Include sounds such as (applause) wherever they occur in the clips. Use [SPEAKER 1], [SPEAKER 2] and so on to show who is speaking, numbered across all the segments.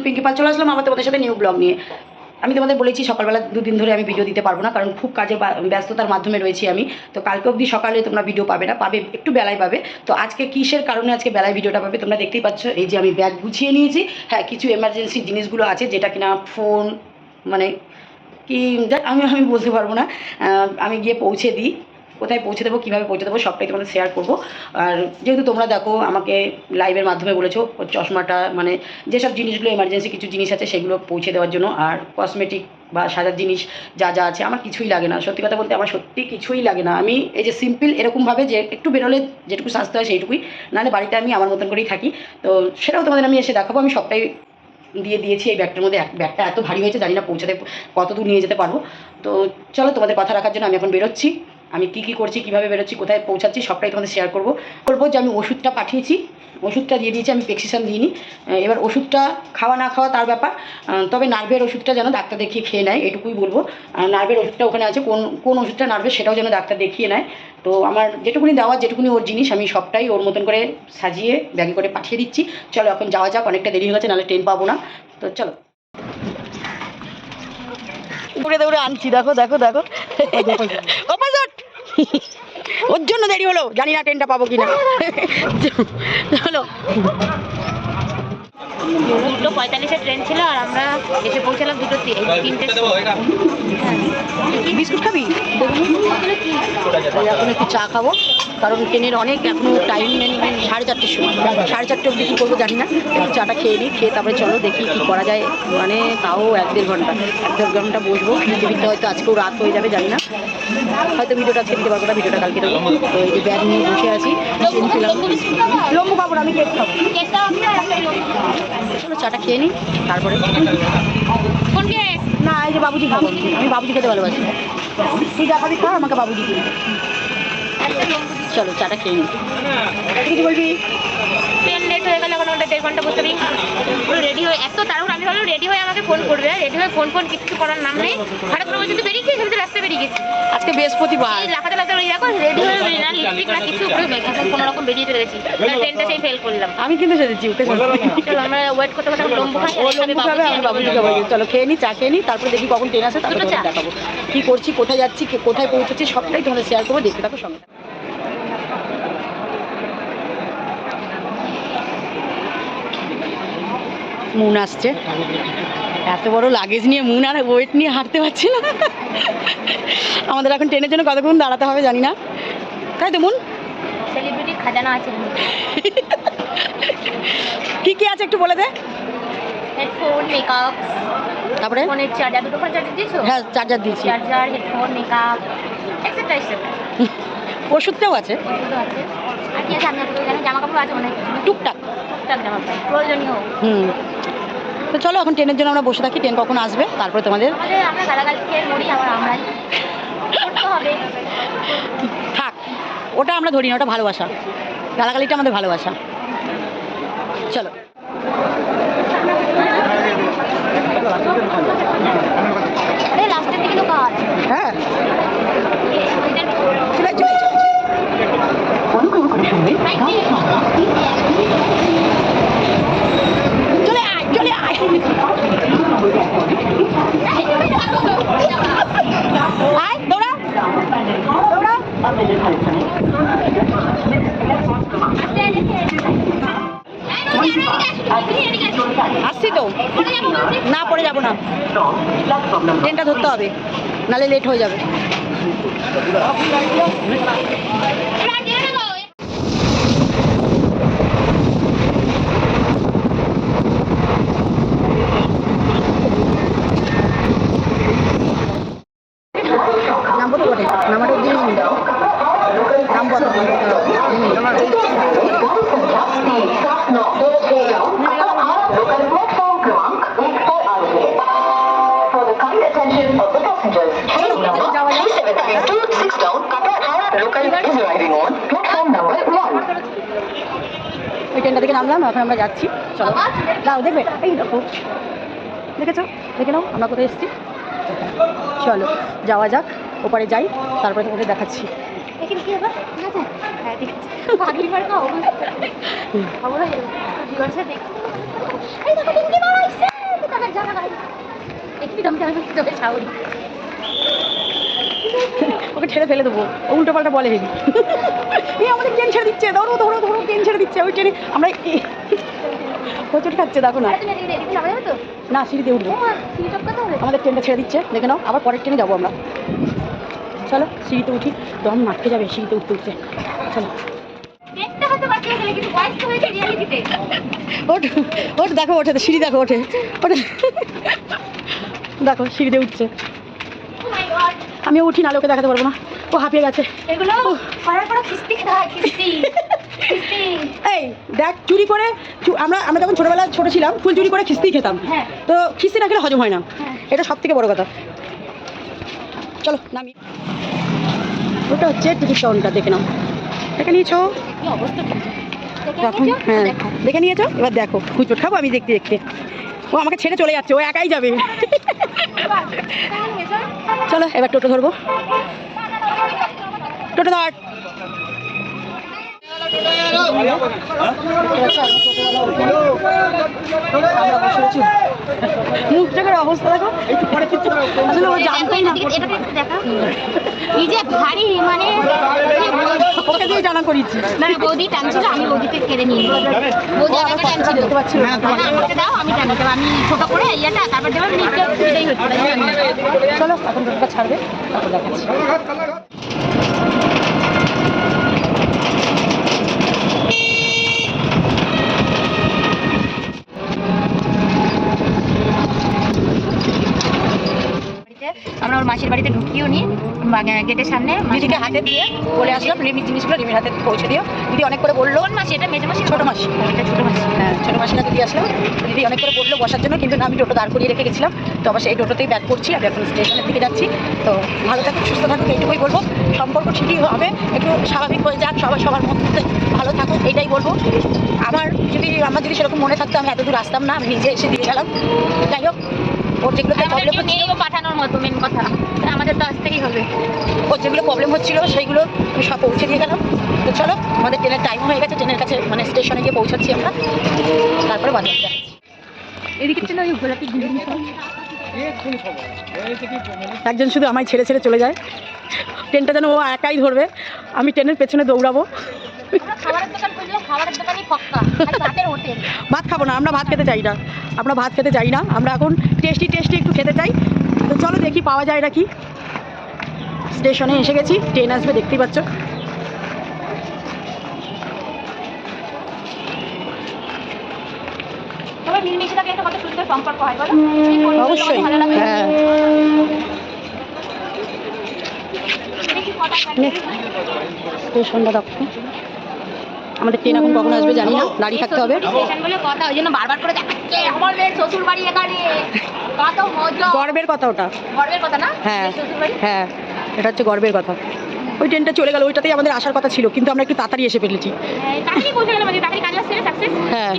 [SPEAKER 1] পিঙ্কি পাল চলে আসলাম আবার তোমাদের সাথে নিউ ব্লগ নিয়ে। আমি তোমাদের বলেছি সকালবেলা দুদিন ধরে আমি ভিডিও দিতে পারব না, কারণ খুব কাজের বা- ব্যস্ততার মাধ্যমে রয়েছি আমি। তো কালকে অবধি সকালে তোমরা ভিডিও পাবে না, পাবে একটু বেলায় পাবে। তো আজকে কিসের কারণে আজকে বেলায় ভিডিওটা পাবে তোমরা দেখতেই পাচ্ছ, এই যে আমি ব্যাগ গুছিয়ে নিয়েছি। হ্যাঁ কিছু এমার্জেন্সি জিনিসগুলো আছে, যেটা কিনা ফোন মানে কি আমি আমি বলতে পারব না। আমি গিয়ে পৌঁছে দিই। কোথায় পৌঁছে দেবো, কীভাবে পৌঁছে দেবো, সবটাই তোমাদের শেয়ার করব। আর যেহেতু তোমরা দেখো, আমাকে লাইভের মাধ্যমে বলেছ চশমাটা মানে যেসব জিনিসগুলো এমার্জেন্সি কিছু জিনিস আছে, সেগুলো পৌঁছে দেওয়ার জন্য। আর কসমেটিক বা সাজার জিনিস যা যা আছে, আমার কিছুই লাগে না। সত্যি কথা বলতে, আমার সত্যি কিছুই লাগে না। আমি এই যে সিম্পল এরকমভাবে যে একটু বেরোলে যেটুকু সাজতে হয় সেইটুকুই, নাহলে বাড়িতে আমি আমার মতন করেই থাকি। তো সেটাও তোমাদের আমি এসে দেখাবো, আমি সবটাই দিয়ে দিয়েছি এই ব্যাগটার মধ্যে। ব্যাগটা এত ভারী হয়েছে, জানি না পৌঁছাতে কত দূর নিয়ে যেতে পারব। তো চলো তোমাদের কথা রাখার জন্য আমি এখন বেরোচ্ছি। আমি কী কী করছি কীভাবে বেরোচ্ছি কোথায় পৌঁছাচ্ছি সবটাই তোমাদের শেয়ার করব। করব যে আমি ওষুধটা পাঠিয়েছি ওষুধটা দিয়ে দিয়েছি আমি প্রেসক্রিপশান দিইনি। এবার ওষুধটা খাওয়া না খাওয়া তার ব্যাপার। তবে নার্ভের ওষুধটা যেন ডাক্তার দেখিয়ে খেয়ে নেয় এটুকুই বলব। নার্ভের ওষুধটা ওখানে আছে কোন কোন ওষুধটা নার্ভের সেটাও যেন ডাক্তার দেখিয়ে নেয়। তো আমার যেটুকুনি দেওয়া যেটুকুনি ওর জিনিস আমি সবটাই ওর মতন করে সাজিয়ে ব্যাগে করে পাঠিয়ে দিচ্ছি। চলো এখন যাওয়া যাক অনেকটা দেরি হয়ে গেছে নাহলে ট্রেন পাবো না। তো চলো। দৌড়ে দৌড়ে আনছি দেখো দেখো দেখো। (laughs) ওর জন্য দেরি হলো। জানি না ট্রেনটা পাবো কিনা। (laughs) চলো।
[SPEAKER 2] দুটো পঁয়তাল্লিশের ট্রেন ছিল আর আমরা এসে পৌঁছালাম দুটো তিনটে
[SPEAKER 1] বিস্কুট খাবি? এখন একটু চা খাব কারণ ট্রেনের অনেক এখনও টাইম নেই সাড়ে চারটের সময়। সাড়ে চারটে অবধি কী করব জানি না একটু চাটা খেয়ে নিই খেয়ে তারপরে চলো দেখি কী করা যায়। মানে তাও এক দেড় ঘণ্টা এক দেড় ঘণ্টা বসবো। ফিরতে ফিরতে হয়তো আজকেও রাত হয়ে যাবে জানি না। হয়তো ভিডিওটা আজকে দিতে পারব না ভিডিওটা কালকে দেবো। তো এই যে ব্যাগ নিয়ে বসে আছি ট্রেন পেলাম লম্বু খাব আমি কেক খাব। চাটা খেয়ে নিই তারপরে
[SPEAKER 2] কোন
[SPEAKER 1] না এই যে বাবুজি খাব। আমি বাবুজি খেতে ভালোবাসি। তুই যা খাবি খা আমাকে বাবুজি দিবি চলো চাটা খেয়ে নিই। কিছু বলবি?
[SPEAKER 2] ট্রেন লেট হয়ে গেলে এখন ওটা দেড় ঘণ্টা বসতে পারি রেডি হয়ে এত তাড়াহুড়ো আমি ভাবলাম রেডি হয়ে আমাকে ফোন করবে। রেডি হয়ে ফোন ফোন কিছু করার নাম নেই। হঠাৎ করে বলছি তুই বেরিয়ে আমি তো রাস্তায় বেরিয়ে গেছি।
[SPEAKER 1] আজকে বৃহস্পতিবার।
[SPEAKER 2] এই লাফাতে লাফাতে ওই দেখো রেডি হয়ে বেরিয়ে না লিপস্টিক না কিছু উপরে মেকআপ কোনো রকম বেরিয়ে চলে গেছি। ট্রেনটা সেই ফেল করলাম।
[SPEAKER 1] আমি কিন্তু সেরেছি ওকে
[SPEAKER 2] চলো আমরা ওয়েট করতে করতে লম্বু খাই
[SPEAKER 1] ও লম্বু খাবে আমি বাবুজি খাব চলো খেয়ে নি চা খেয়ে নি তারপর দেখি কখন ট্রেন আসে তারপরে। দেখাবো। কি করছি কোথায় যাচ্ছি কোথায় পৌঁছেছি সবটাই তোমাদের শেয়ার করব। দেখতে থাকো সঙ্গে। মুন আসছে। এত বড় লাগেজ নিয়ে মুন আর ওয়েট নিয়ে হাঁটতে পারছি না। আমাদের এখন ট্রেনের জন্য কতক্ষণ দাঁড়াতে হবে জানি না। তাই তো মুন?
[SPEAKER 2] সেলিব্রিটি খাজানা আছে
[SPEAKER 1] কি কি আছে একটু বলে দে।
[SPEAKER 2] হেডফোন মেকআপ
[SPEAKER 1] তারপরে?
[SPEAKER 2] ফোনের চার্জার দুটো ফোন চার্জার দিয়েছ?
[SPEAKER 1] হ্যাঁ চার্জার দিয়েছি।
[SPEAKER 2] Charger headphone makeup etcetera etcetera
[SPEAKER 1] ওষুধটাও আছে?
[SPEAKER 2] ওষুধও আছে। আর কি আছে? আমি জামা কাপড় আছে কিছু
[SPEAKER 1] টুকটাক।
[SPEAKER 2] টুকটাক জামা কাপড় প্রয়োজনীয়।
[SPEAKER 1] হুম। তো চলো এখন ট্রেনের জন্য আমরা বসে থাকি ট্রেন কখন আসবে তারপরে তোমাদের থাক ওটা আমরা ধরি না ওটা ভালোবাসা। গালাগালিটা আমাদের ভালোবাসা। চলো। হ্যাঁ চলে চলে চলে চলে আয় চলে আয় আয় দৌড়া দৌড়া আসছি তো না পড়ে যাব না ট্রেনটা ধরতে হবে নালে লেট হয়ে যাবে।
[SPEAKER 3] Katara local is arriving on platform number 1.
[SPEAKER 1] ওই ট্রেনটা থেকে নামলাম এখন আমরা যাচ্ছি। চলো। দাও দেখবে? এই দেখো। দেখেছ? দেখে নাও আমরা কোথায় এসেছি? চলো যাওয়া যাক। ওপারে যাই তারপরে তোমাদের দেখাচ্ছি।
[SPEAKER 2] এখানে কি হবে ঠিক আছে। হ্যাঁ দেখো পিঙ্কি মামা আসছে তোকে সাউরি
[SPEAKER 1] ওকে ছেড়ে ফেলে দেবো। ও উল্টো পাল্টা বলে হেবি। আমাদের ট্রেন ছেড়ে দিচ্ছে? ধরো ধরো ধরো ট্রেন ছেড়ে দিচ্ছে? ওই ট্রেনে আমরা হোঁচট খাচ্ছে দেখো না। না সিঁড়িতে উঠবো।
[SPEAKER 2] সিঁড়ি টপকাতে হবে।
[SPEAKER 1] আমাদের ট্রেনটা ছেড়ে দিচ্ছে দেখে নাও। আবার পরের ট্রেনে যাব আমরা। চলো সিঁড়িতে উঠি। দম মাঠকে যাবে সিঁড়িতে উঠতে উঠতে চলো। ওঠ ওঠ দেখো ওঠে সিঁড়ি দেখো ওঠে। ওঠে। দেখো সিঁড়িতে উঠছে। আমিও উঠি না লোকে দেখাতে পারব না। ও হাঁপিয়ে গেছে।
[SPEAKER 2] এগুলো
[SPEAKER 1] এই দেখ চুরি করে আমরা আমরা যখন ছোটবেলায় ছোট ছিলাম ফুল চুরি করে খিস্তি খেতাম।
[SPEAKER 2] হ্যাঁ।
[SPEAKER 1] তো খিস্তি না খেলে হজম হয় না।
[SPEAKER 2] হ্যাঁ।
[SPEAKER 1] এটা সব থেকে বড় কথা। চলো নামি। ওটা হচ্ছে টিকিট কাউন্টার দেখে নাও। দেখে নিয়েছো? হ্যাঁ।
[SPEAKER 2] দেখো।
[SPEAKER 1] দেখে নিয়েছো? এবার দেখো হুচট খাব আমি দেখতে দেখতে। ও আমাকে ছেড়ে চলে যাচ্ছে ও একাই যাবে। চলো এবার টোটো ধরবো। টোটো ধর। মুখ চোখের অবস্থা দেখো। আসলে ও জানতেই না (laughs)
[SPEAKER 2] এই যে ভারী মানে
[SPEAKER 1] ওকে দিয়ে জানা করিয়েছি
[SPEAKER 2] না বৌদি টানছিল আমি বৌদিকে কেড়ে নিয়ে। বৌদি আমাকে টানছিল
[SPEAKER 1] না।
[SPEAKER 2] না, আমাকে দাও আমি টানি আমি ছোট করে ইয়েটা তারপর দেবো।
[SPEAKER 1] চলো এখন ছাড়বে তারপর দেখাচ্ছি
[SPEAKER 2] বাড়িতে আমরা ওর মাসির বাড়িতে ঢুকিয়েও নি গেটের সামনে
[SPEAKER 1] দিদিকে হাতে দিয়ে বলে আসলাম রিমির জিনিসগুলো রিমির হাতে পৌঁছে দিও। দিদি অনেক করে বলল
[SPEAKER 2] মাসি? এটা মেজো মাসি?
[SPEAKER 1] ছোট মাসি।
[SPEAKER 2] এটা ছোট মাসি।
[SPEAKER 1] হ্যাঁ ছোটো মাসির দিয়ে আসলাম দিদি অনেক করে বলল বসার জন্য কিন্তু না আমি টোটো দাঁড় করিয়ে রেখে গেছিলাম। তো আবার সেই টোটোতেই ব্যাক করছি আমি এখন স্টেশনের দিকে যাচ্ছি। তো ভালো থাকুক সুস্থ থাকুক এইটুকুই বলব। সম্পর্ক ঠিকই হবে একটু স্বাভাবিক হয়ে যাক সবাই সবার মধ্যে ভালো থাকুক এইটাই বলব। আমার যদি আমার যদি সেরকম মনে থাকতো আমি এত দূর আসতাম না আমি নিজে এসে দিয়ে গেলাম। যাই হোক। ওর
[SPEAKER 2] আমাদের
[SPEAKER 1] প্রবলেম
[SPEAKER 2] কেউ পাঠানোর মতো মেন কথা। আমাদের তো আসতেই হবে।
[SPEAKER 1] ওর যেগুলো প্রবলেম হচ্ছিল সেইগুলো আমি সব পৌঁছে দিয়ে গেলাম। তো চলো আমাদের ট্রেনের টাইম হয়ে গেছে ট্রেনের কাছে মানে স্টেশনে গিয়ে পৌঁছাচ্ছি আমরা। তারপরে বাজার
[SPEAKER 2] এদিকে ছিল ওই গোলাপি
[SPEAKER 1] একজন শুধু আমায় ছেড়ে ছেড়ে চলে যায়। ট্রেনটা যেন ও একাই ধরবে। আমি ট্রেনের পেছনে দৌড়াবো। ভাত খাব না আমরা ভাত খেতে চাই না। আমরা ভাত খেতে চাই না আমরা এখন টেস্টি টেস্টি একটু খেতে চাই। তো চলো দেখি পাওয়া যায় নাকি। স্টেশনে এসে গেছি ট্রেন আসবে দেখতেই পাচ্ছ। অবশ্যই হ্যাঁ। স্টেশনটা দেখো। আমাদের ট্রেন এখন কখন আসবে জানি না দাঁড়িয়ে থাকতে হবে।
[SPEAKER 2] কথা ওই জন্য বারবার করে দেখাচ্ছে আমার মেয়ের শ্বশুর বাড়ি এখানে
[SPEAKER 1] গর্বের কথা ওটা।
[SPEAKER 2] গর্বের কথা না?
[SPEAKER 1] হ্যাঁ হ্যাঁ এটা হচ্ছে গর্বের কথা। ওই ট্রেনটা চলে গেল ওইটাতেই আমাদের আসার কথা ছিল কিন্তু আমরা একটু তাড়াতাড়ি এসে ফেলেছি। হ্যাঁ।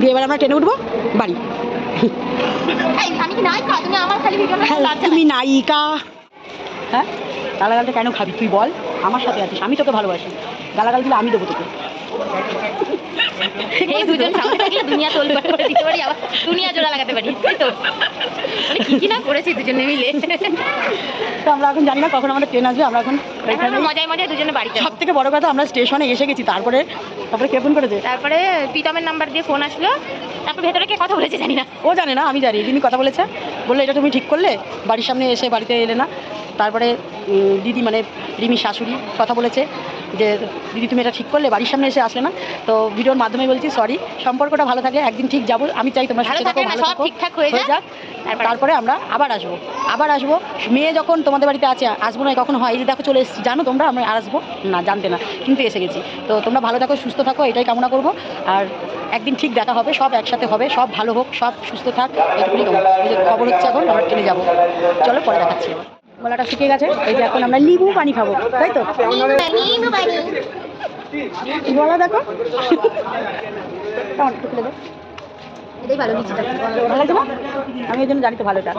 [SPEAKER 1] দিয়ে এবার আমরা ট্রেনে উঠবো? বাড়ি।
[SPEAKER 2] তুমি
[SPEAKER 1] হ্যাঁ, নায়িকা। হ্যাঁ গালাগালটা কেন খাবি? তুই বল। আমার সাথে আছিস আমি তোকে ভালোবাসি। গালাগাল দিলে আমি দেবো তোকে।
[SPEAKER 2] এই দুজন সামনে থাকলে দুনিয়া করে দিতে পারি আবার দুনিয়া জোড়া লাগাতে পারি তাই তো? মানে কি কি না করেছি দুজনে মিলে?
[SPEAKER 1] তো আমরা এখন জানি না কখন আমাদের ট্রেন আসবে আমরা এখন
[SPEAKER 2] মজায় মজায় দুজনে বাড়িতে
[SPEAKER 1] সব থেকে বড় কথা আমরা স্টেশনে এসে গেছি তারপরে তারপরে কে ফোন করেছে?
[SPEAKER 2] তারপরে প্রীতমের নাম্বার দিয়ে ফোন আসলো তারপর ভেতরে কে কথা বলেছে জানি না।
[SPEAKER 1] ও জানে না আমি জানি যিনি কথা বলেছে বলল এটা তুমি ঠিক করলে? বাড়ির সামনে এসে বাড়িতে এলে না? তারপরে দিদি মানে রিমি শাশুড়ি কথা বলেছে যে দিদি তুমি এটা ঠিক করলে বাড়ির সামনে এসে আসলে না? তো ভিডিওর মাধ্যমে বলছি সরি সম্পর্কটা ভালো থাকে একদিন ঠিক যাব। আমি চাই তোমার সাথে থাকো
[SPEAKER 2] থাকে
[SPEAKER 1] ভালো থাকো।
[SPEAKER 2] ঠিকঠাক হয়ে যাক। তারপরে
[SPEAKER 1] আমরা আবার আসব। আবার আসব। মেয়ে যখন তোমাদের বাড়িতে আছে আসব না কখন হয়? এই যে দেখো চলে এসেছি। জানো তোমরা? আমরা আর আসব? না জানতে না। কিন্তু এসে গেছি। তো তোমরা ভালো থাকো সুস্থ থাকো এটাই কামনা করব। আর একদিন ঠিক দেখা হবে সব একসাথে হবে সব ভালো হোক সব সুস্থ থাক এটুকুনি খবর হচ্ছে এখন আমরা ট্রেনে যাব। চলো পরে দেখাচ্ছি। গলাটা শুকিয়ে গেছে। এই যে এখন আমরা লিবু পানি খাব তাই তো? গলা দেখো। কেমন
[SPEAKER 2] এটাই ভালো লিচিটা
[SPEAKER 1] ভালো লাগছে না? আমি এই জন্য জানি তো ভালোটা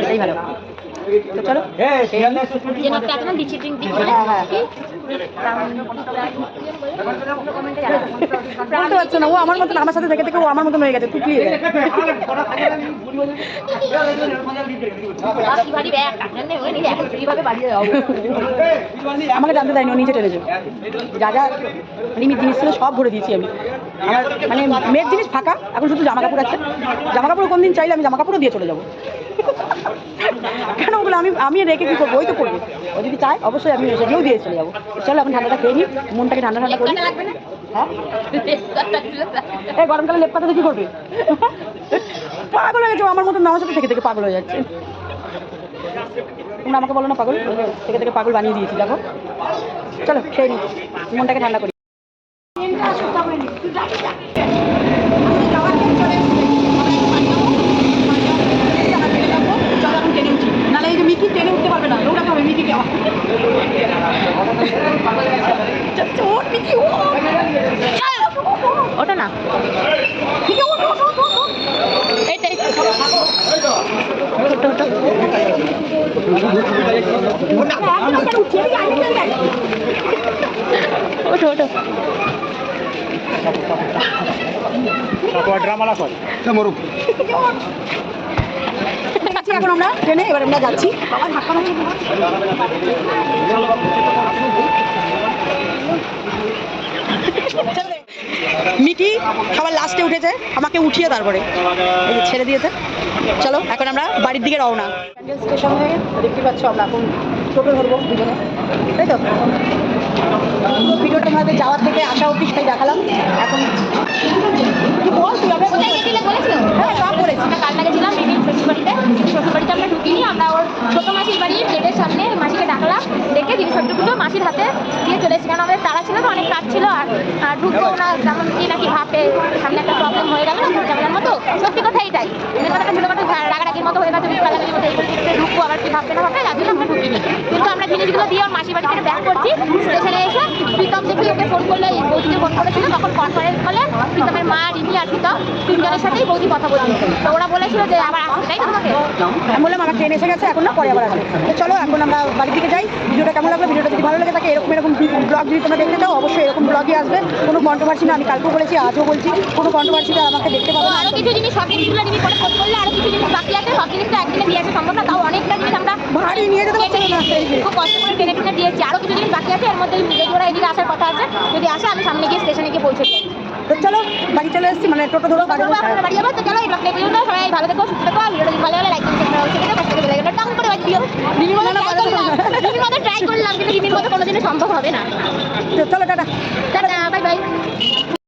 [SPEAKER 1] এটাই ভালো। তো চলো
[SPEAKER 2] ড্রিঙ্ক দিচ্ছেন
[SPEAKER 1] হ্যাঁ, হ্যাঁ। বলতে পারছ না ও আমার মতন আমার সাথে থেকে থেকে ও আমার মতন হয়ে গেছে তুই আমাকে জানতে দেয়নি ও নিচে টেনেছে যা যা লিমিট জিনিস ছিল সব ভরে দিয়েছি আমি। আমার মানে মেয়ের জিনিস ফাঁকা এখন শুধু জামা কাপড় আছে। জামা কাপড় কোন দিন চাইলে আমি জামা কাপড়ও দিয়ে চলে যাব। কেন ওগুলো আমি আমি রেখে কী করব? ওই তো করবে। ও যদি চায় অবশ্যই আমি সেগুলোও দিয়ে চলে যাব। চলো এখন ঠান্ডাটা খেয়ে নিই মনটাকে ঠান্ডা ঠান্ডা করি হ্যাঁ? এই গরমকালে লেপ পাতাতে কি করবে? পাগল হয়ে গেছে আমার মতন আমার সাথে থেকে থেকে পাগল হয়ে যাচ্ছে। তোমরা আমাকে বলো না পাগল? থেকে থেকে পাগল বানিয়ে দিয়েছি দেখো। চলো খেয়ে নি। মনটাকে ঠান্ডা করি নাহলে এই যে মিকি ট্রেনে উঠতে পারবে না দৌড়াতে হবে মিকিকে আমার ওর মিকি ও
[SPEAKER 2] ওটা না। এইটাই। ওঠো ওঠো
[SPEAKER 1] এখন আমরা ট্রেনে এবার আমরা যাচ্ছি। বাবা ধাক্কা মিকি, খাবার লাস্টে উঠেছে, আমাকে উঠিয়ে তারপরে। ছেড়ে দিয়েছে। চলো, এখন আমরা বাড়ির দিকে রওনা। স্টেশন হয়ে দেখতে পাচ্ছ আমরা এখন টোটো ধরবো দুজনে। তাই তো? ভিডিওটা তোমাদের যাওয়ার থেকে আসা অবধি সেটাই দেখালাম। এখন বল তুই আমরা
[SPEAKER 2] কোথায় গেছিলে বলেছিল
[SPEAKER 1] হ্যাঁ সব করেছি
[SPEAKER 2] আমরা কালনা গেছিলাম মিমির শ্বশুরবাড়িতে শ্বশুরবাড়িতে আমরা ঢুকিনি আমরা ওর ছোট মাসির বাড়ির গেটের সামনে মাসিকে ডাকলাম ডেকে জিনিসপত্রগুলো মাসির হাতে দিয়ে চলে এসেছি কারণ আমাদের তারা ছিল তো অনেক কাজ ছিল আর আর ঢুকবো না যেমন কি নাকি ভাবে সামনে একটা প্রবলেম হয়ে গেল ঝামেলার মতো? সত্যি কথা রাগারাগির মতো হয়ে গেছে ঢুকবো আবার কি ভাববে না রাজি আমরা ঢুকিনি। কিন্তু আমরা জিনিসগুলো দিয়ে আমার বাড়ি থেকে ব্যাক করছি। স্টেশনে এসে প্রীতম দেখি ওকে ফোন করল বৌদিকে ফোন করেছিল, তখন কনফারেন্স কলে প্রীতমের মা, রিমি আর প্রীতম তিনজনের সাথেই বৌদি কথা বলছিল তো ওরা বলেছিল যে আবার আসতে তাই তো তোমাকে
[SPEAKER 1] আমি বললাম আমার ট্রেন এসে গেছে এখন না পরে আবার আসবে। তো চলো এখন আমরা বাড়ির দিকে যাই। ভিডিওটা কেমন লাগল? ভিডিওটা যদি ভালো লাগে থাকে এরকম এরকম ব্লগ যদি তোমরা দেখতে চাও অবশ্যই এরকম ব্লগই আসবে। কোনো কন্ট্রোভার্সি না আমি কালকেও বলেছি আজও বলছি কোনো কন্ট্রোভার্সিতে আমাকে দেখতে পাবো না।
[SPEAKER 2] আরও কিছু জিনিস সব জিনিসগুলো রিমি করে পোস্ট করলে আরও কিছু জিনিস বাকি আছে সব জিনিস তো একদিনে দিয়ে আসা সম্ভব না তাও অনেকটা জিনিস আমরা
[SPEAKER 1] ভারী নিয়ে যেতে পারছি না।
[SPEAKER 2] খুব কষ্ট করে টেনে টেনে দিয়েছি আরও কিছু জিনিস বাকি আছে এর মধ্যে রেডিওরা এদিকে আসার কথা আছে যদি আসে আমি সামনে গিয়ে স্টেশনে গিয়ে পৌঁছে দিই
[SPEAKER 1] তো চলো বাড়ি চলে এসেছি মানে টোটো ধরো বাড়ি
[SPEAKER 2] বাড়ি যাব তো চলো এই ব্লগটা পর্যন্ত সবাই ভালো থেকো সুস্থ থেকো ভিডিওটা ভালো লাগে লাইক করে শেয়ার সেটা পাশে থেকে বেলাইকনটা টাং করে বাজিও রিমির মতো ট্রাই করলাম রিমির মতো ট্রাই করলাম কিন্তু রিমির মতো কোনোদিনও সম্ভব হবে না।
[SPEAKER 1] তো চলো টাটা।
[SPEAKER 2] টাটা